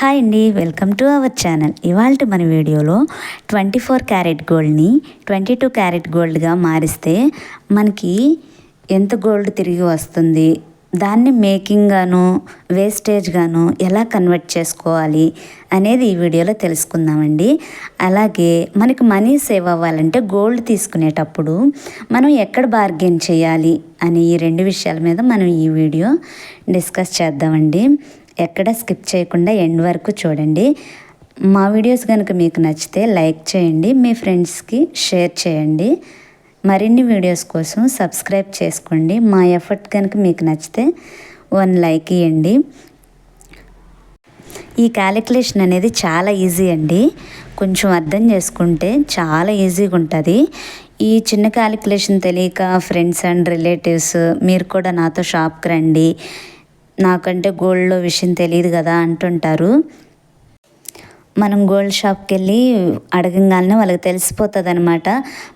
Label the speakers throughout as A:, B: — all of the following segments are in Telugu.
A: హాయ్ అండి వెల్కమ్ టు అవర్ ఛానల్. ఇవాళ మన వీడియోలో ట్వంటీ ఫోర్ క్యారెట్ గోల్డ్ని ట్వంటీ టూ క్యారెట్ గోల్డ్గా మారిస్తే మనకి ఎంత గోల్డ్ తిరిగి వస్తుంది? దాన్ని మేకింగ్ గాను వేస్టేజ్ గాను ఎలా కన్వర్ట్ చేసుకోవాలి అనేది ఈ వీడియోలో తెలుసుకుందామండి. అలాగే మనకి మనీ సేవ్ అవ్వాలంటే గోల్డ్ తీసుకునేటప్పుడు మనం ఎక్కడ బార్గెన్ చేయాలి అనే ఈ రెండు విషయాల మీద మనం ఈ వీడియో డిస్కస్ చేద్దామండి. ఎక్కడ స్కిప్ చేయకుండా ఎండ్ వరకు చూడండి. మా వీడియోస్ కనుక మీకు నచ్చితే లైక్ చేయండి మీ ఫ్రెండ్స్కి షేర్ చేయండి. మరిన్ని వీడియోస్ కోసం సబ్స్క్రైబ్ చేసుకోండి. మా ఎఫర్ట్ కనుక మీకు నచ్చితే వన్ లైక్ ఇవ్వండి ఈ క్యాలిక్యులేషన్ అనేది చాలా ఈజీ అండి. కొంచెం అర్థం చేసుకుంటే చాలా ఈజీగా ఉంటుంది. ఈ చిన్న క్యాలిక్యులేషన్ తెలియక ఫ్రెండ్స్ అండ్ రిలేటివ్స్ మీరు కూడా నాతో షాప్కి రండి. నాకంటే గోల్డ్లో విషయం తెలియదు కదా అంటుంటారు. మనం గోల్డ్ షాప్కి వెళ్ళి అడగంగానే వాళ్ళకి తెలిసిపోతుంది అనమాట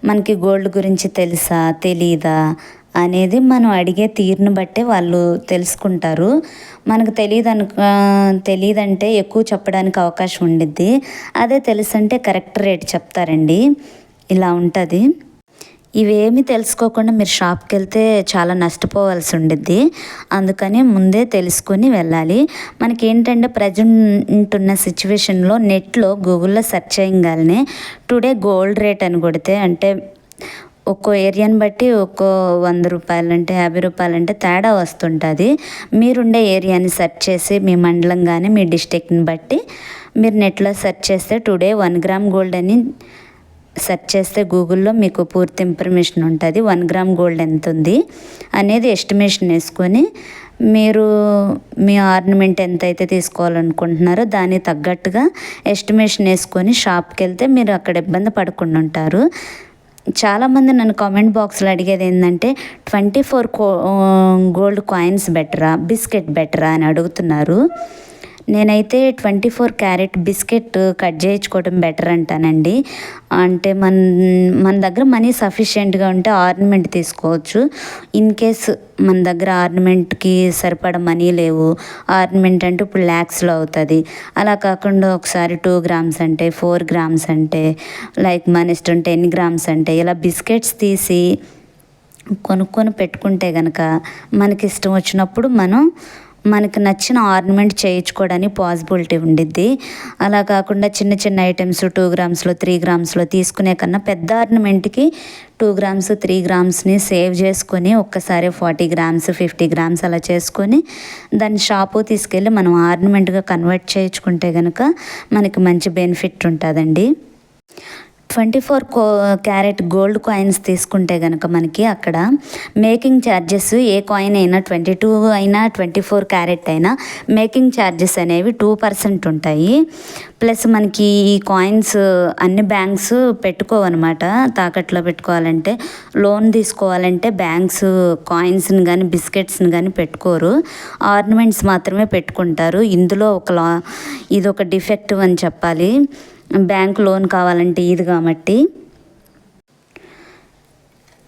A: మనకి గోల్డ్ గురించి తెలుసా తెలీదా అనేది మనం అడిగే తీరును బట్టే వాళ్ళు తెలుసుకుంటారు. మనకు తెలియదు అనుక తెలియదంటే ఎక్కువ చెప్పడానికి అవకాశం ఉండిద్ది. అదే తెలుసంటే కరెక్ట్ రేట్ చెప్తారండి. ఇలా ఉంటుంది. ఇవేమి తెలుసుకోకుండా మీరు షాప్కి వెళ్తే చాలా నష్టపోవాల్సి ఉండిద్ది. అందుకని ముందే తెలుసుకొని వెళ్ళాలి. మనకి ఏంటంటే ప్రజెంట్ ఉన్న సిచ్యువేషన్లో నెట్లో గూగుల్లో సెర్చ్ చేయగానే టుడే గోల్డ్ రేట్ అని కొడితే అంటే ఒక్కో ఏరియాని బట్టి ఒక్కో వంద రూపాయలంటే యాభై రూపాయలు అంటే తేడా వస్తుంటుంది. మీరుండే ఏరియాని సెర్చ్ చేసి మీ మండలం కానీ మీ డిస్టిక్ని బట్టి మీరు నెట్లో సెర్చ్ చేస్తే టుడే వన్ గ్రామ్ గోల్డ్ అని సెర్చ్ చేస్తే గూగుల్లో మీకు పూర్తి ఇన్ఫర్మేషన్ ఉంటుంది. వన్ గ్రామ్ గోల్డ్ ఎంత ఉంది అనేది ఎస్టిమేషన్ వేసుకొని మీరు మీ ఆర్నమెంట్ ఎంత అయితే తీసుకోవాలనుకుంటున్నారో దానికి తగ్గట్టుగా ఎస్టిమేషన్ వేసుకొని షాప్కి వెళ్తే మీరు అక్కడ ఇబ్బంది పడకుండా ఉంటారు. చాలామంది నన్ను కామెంట్ బాక్స్లో అడిగేది ఏంటంటే ట్వంటీ ఫోర్ కో గోల్డ్ కాయిన్స్ బెటరా? బిస్కెట్ బెటరా? అని అడుగుతున్నారు. నేనైతే twenty four carat biscuit cut చేయించుకోవడం బెటర్ అంటానండి. అంటే మన మన దగ్గర మనీ సఫిషియెంట్గా ఉంటే ఆర్నమెంట్ తీసుకోవచ్చు. ఇన్ కేస్ మన దగ్గర ఆర్నమెంట్కి సరిపడ మనీ లేవు ఆర్నమెంట్ అంటే ఇప్పుడు ల్యాక్స్లో అవుతుంది. అలా కాకుండా ఒకసారి టూ గ్రామ్స్ అంటే ఫోర్ గ్రామ్స్ అంటే లైక్ మన ఇష్టం టెన్ గ్రామ్స్ అంటే ఇలా బిస్కెట్స్ తీసి కొనుక్కొని పెట్టుకుంటే కనుక మనకి ఇష్టం వచ్చినప్పుడు మనం మనకు నచ్చిన ఆర్నమెంట్ చేయించుకోవడానికి పాసిబిలిటీ ఉండిద్ది. అలా కాకుండా చిన్న చిన్న ఐటమ్స్ టూ గ్రామ్స్లో త్రీ గ్రామ్స్లో తీసుకునే కన్నా పెద్ద ఆర్నమెంట్కి టూ గ్రామ్స్ త్రీ గ్రామ్స్ని సేవ్ చేసుకొని ఒక్కసారి ఫార్టీ గ్రామ్స్ ఫిఫ్టీ గ్రామ్స్ అలా చేసుకొని దాన్ని షాపు తీసుకెళ్ళి మనం ఆర్నమెంట్గా కన్వర్ట్ చేయించుకుంటే కనుక మనకి మంచి బెనిఫిట్ ఉంటుందండి. ట్వంటీ ఫోర్ కో క్యారెట్ గోల్డ్ కాయిన్స్ తీసుకుంటే కనుక మనకి అక్కడ మేకింగ్ ఛార్జెస్ ఏ కాయిన్ అయినా ట్వంటీ టూ అయినా ట్వంటీ ఫోర్ క్యారెట్ అయినా మేకింగ్ ఛార్జెస్ అనేవి టూ పర్సెంట్ ఉంటాయి. ప్లస్ మనకి ఈ కాయిన్స్ అన్ని బ్యాంక్స్ పెట్టుకోవన్నమాట. తాకట్లో పెట్టుకోవాలంటే లోన్ తీసుకోవాలంటే బ్యాంక్స్ కాయిన్స్ని కానీ బిస్కెట్స్ని కానీ పెట్టుకోరు. ఆర్నమెంట్స్ మాత్రమే పెట్టుకుంటారు. ఇందులో ఒక లా ఇది ఒక డిఫెక్టివ్ అని చెప్పాలి. బ్యాంక్ లోన్ కావాలంటే ఇది కాబట్టి.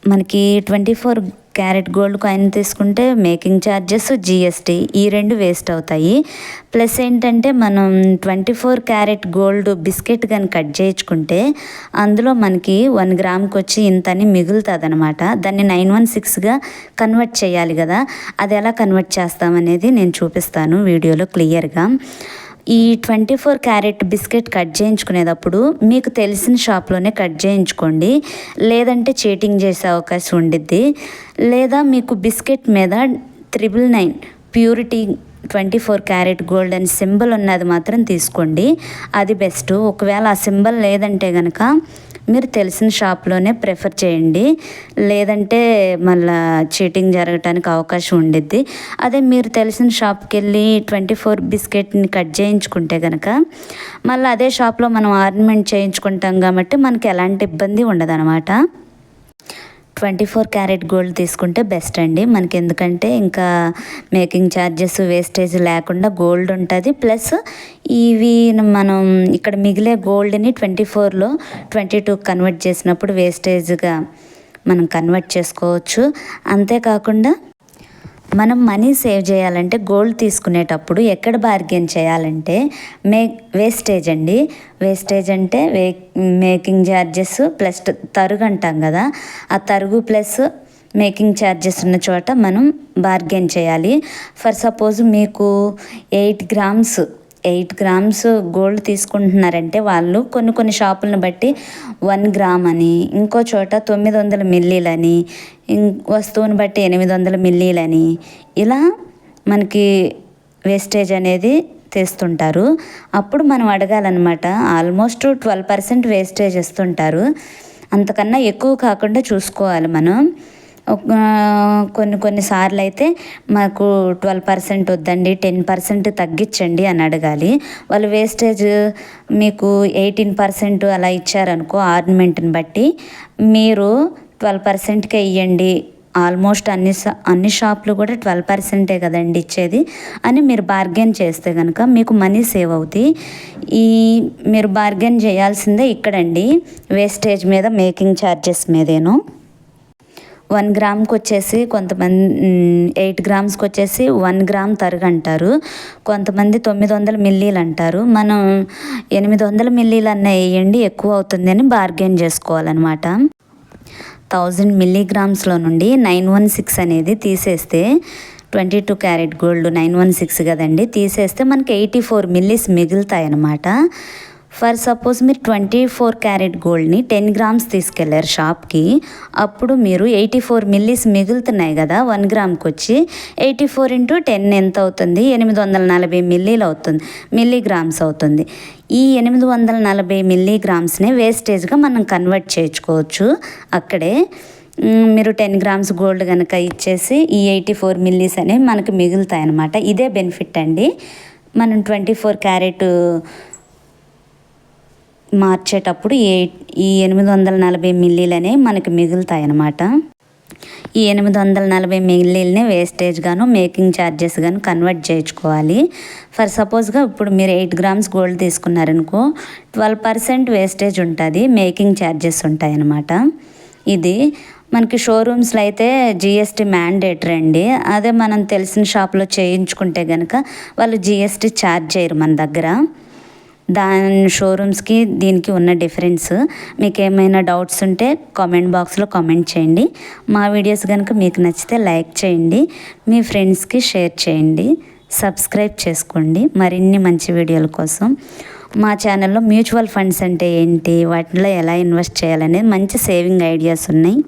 A: మనకి twenty four carat gold coin తీసుకుంటే మేకింగ్ ఛార్జెస్ జిఎస్టీ ఈ రెండు వేస్ట్ అవుతాయి. ప్లస్ ఏంటంటే మనం twenty four carat gold biscuit కానీ కట్ చేయించుకుంటే అందులో మనకి వన్ గ్రామ్కి వచ్చి ఇంతని మిగులుతుంది అనమాట దాన్ని నైన్ వన్ సిక్స్గా కన్వర్ట్ చేయాలి కదా. అది ఎలా కన్వర్ట్ చేస్తామనేది నేను చూపిస్తాను వీడియోలో క్లియర్గా. ఈ twenty four carat biscuit cut చేయించుకునేటప్పుడు మీకు తెలిసిన షాప్లోనే కట్ చేయించుకోండి. లేదంటే చీటింగ్ చేసే అవకాశం ఉండిద్ది. లేదా మీకు బిస్కెట్ మీద triple nine purity twenty four carat gold అని సింబల్ ఉన్నది మాత్రం తీసుకోండి. అది బెస్ట్. ఒకవేళ ఆ సింబల్ లేదంటే కనుక మీరు తెలిసిన షాప్లోనే ప్రిఫర్ చేయండి. లేదంటే మళ్ళా చీటింగ్ జరగటానికి అవకాశం ఉండిద్ది. అదే మీరు తెలిసిన షాప్కి వెళ్ళి ట్వంటీ ఫోర్ బిస్కెట్ని కట్ చేయించుకుంటే కనుక మళ్ళీ అదే షాప్లో మనం ఆర్నమెంట్ చేయించుకుంటాం కాబట్టి మనకి ఎలాంటి ఇబ్బంది ఉండదన్నమాట. ట్వంటీ ఫోర్ క్యారెట్ గోల్డ్ తీసుకుంటే బెస్ట్ అండి. మనకి ఎందుకంటే ఇంకా మేకింగ్ ఛార్జెస్ వేస్టేజ్ లేకుండా గోల్డ్ ఉంటుంది. ప్లస్ ఇవి మనం ఇక్కడ మిగిలే గోల్డ్ని ట్వంటీ ఫోర్లో ట్వంటీ టూ కన్వర్ట్ చేసినప్పుడు వేస్టేజ్గా మనం కన్వర్ట్ చేసుకోవచ్చు. అంతేకాకుండా మనం మనీ సేవ్ చేయాలంటే గోల్డ్ తీసుకునేటప్పుడు ఎక్కడ బార్గెన్ చేయాలంటే మే వేస్టేజ్ అండి. వేస్టేజ్ అంటే వే మేకింగ్ ఛార్జెస్ ప్లస్ తరుగు అంటాం కదా. ఆ తరుగు ప్లస్ మేకింగ్ ఛార్జెస్ ఉన్న చోట మనం బార్గెన్ చేయాలి. ఫర్ సపోజ్ మీకు eight grams eight grams gold తీసుకుంటున్నారంటే వాళ్ళు కొన్ని కొన్ని షాపులను బట్టి వన్ గ్రామ్ అని ఇంకో చోట తొమ్మిది వందల మిల్లీలని వస్తువుని బట్టి ఎనిమిది వందల మిల్లీలని ఇలా మనకి వేస్టేజ్ అనేది తెస్తుంటారు. అప్పుడు మనం అడగాలన్నమాట ఆల్మోస్ట్ ట్వెల్వ్ పర్సెంట్ వేస్టేజ్ ఇస్తుంటారు. అంతకన్నా ఎక్కువ కాకుండా చూసుకోవాలి మనం. కొన్ని కొన్ని సార్లు అయితే మాకు ట్వెల్వ్ పర్సెంట్ వద్దండి టెన్ పర్సెంట్ తగ్గించండి అని అడగాలి. వాళ్ళు వేస్టేజ్ మీకు ఎయిటీన్ పర్సెంట్ అలా ఇచ్చారనుకో ఆర్నమెంట్ని బట్టి మీరు ట్వెల్వ్ పర్సెంట్కే ఇవ్వండి ఆల్మోస్ట్ అన్ని అన్ని షాపులు కూడా ట్వెల్వ్ పర్సెంటే కదండి ఇచ్చేది అని మీరు బార్గెన్ చేస్తే కనుక మీకు మనీ సేవ్ అవుతాయి. ఈ మీరు బార్గెన్ చేయాల్సిందే ఇక్కడండి వేస్టేజ్ మీద మేకింగ్ ఛార్జెస్ మీదేను. వన్ గ్రామ్కి వచ్చేసి కొంతమంది ఎయిట్ గ్రామ్స్కి వచ్చేసి వన్ గ్రామ్ తరుగు అంటారు కొంతమంది తొమ్మిది వందల మిల్లీలు అంటారు మనం ఎనిమిది వందల మిల్లీలు అన్న వేయండి ఎక్కువ అవుతుంది అని బార్గెన్ చేసుకోవాలన్నమాట. థౌజండ్ మిల్లీగ్రామ్స్లో నుండి నైన్ వన్ సిక్స్ అనేది తీసేస్తే twenty two carat gold nine one six కదండి తీసేస్తే మనకి ఎయిటీ ఫోర్ మిల్లీస్ మిగులుతాయి అన్నమాట ఫర్ సపోజ్ మీరు ట్వంటీ ఫోర్ క్యారెట్ గోల్డ్ని టెన్ గ్రామ్స్ తీసుకెళ్ళారు షాప్కి అప్పుడు మీరు ఎయిటీ ఫోర్ మిల్లీస్ మిగులుతున్నాయి కదా వన్ గ్రామ్కి వచ్చి ఎయిటీ ఫోర్ ఇంటూ టెన్ ఎంత అవుతుంది? ఎనిమిది వందల నలభై మిల్లీలు అవుతుంది మిల్లీగ్రామ్స్ అవుతుంది. ఈ ఎనిమిది వందల నలభై మిల్లీగ్రామ్స్ని వేస్టేజ్గా మనం కన్వర్ట్ చేయించుకోవచ్చు. అక్కడే మీరు టెన్ గ్రామ్స్ గోల్డ్ కనుక ఇచ్చేసి ఈ ఎయిటీ ఫోర్ మిల్లీస్ అనేవి మనకు మిగులుతాయి అన్నమాట ఇదే బెనిఫిట్ అండి. మనం ట్వంటీ ఫోర్ క్యారెట్ మార్చేటప్పుడు ఏ ఈ ఎనిమిది వందల నలభై మిల్లీలనే మనకి మిగులుతాయి అన్నమాట ఈ ఎనిమిది వందల నలభై మిల్లీలని వేస్టేజ్ గాను మేకింగ్ ఛార్జెస్ గాను కన్వర్ట్ చేయించుకోవాలి. ఫర్ సపోజ్గా ఇప్పుడు మీరు ఎయిట్ గ్రామ్స్ గోల్డ్ తీసుకున్నారనుకో ట్వెల్వ్ పర్సెంట్ వేస్టేజ్ ఉంటుంది మేకింగ్ ఛార్జెస్ ఉంటాయి అన్నమాట ఇది మనకి షోరూమ్స్లో అయితే జిఎస్టీ మ్యాండేటరీ అండి. అదే మనం తెలిసిన షాప్లో చేయించుకుంటే కనుక వాళ్ళు జిఎస్టీ ఛార్జ్ చేయరు మన దగ్గర. దాని షోరూమ్స్కి దీనికి ఉన్న డిఫరెన్స్ మీకు ఏమైనా డౌట్స్ ఉంటే కామెంట్ బాక్స్లో కామెంట్ చేయండి. మా వీడియోస్ కనుక మీకు నచ్చితే లైక్ చేయండి. మీ ఫ్రెండ్స్కి షేర్ చేయండి. సబ్స్క్రైబ్ చేసుకోండి. మరిన్ని మంచి వీడియోల కోసం. మా ఛానల్లో మ్యూచువల్ ఫండ్స్ అంటే ఏంటి? వాటిలో ఎలా ఇన్వెస్ట్ చేయాలనేది మంచి సేవింగ్ ఐడియాస్ ఉన్నాయి.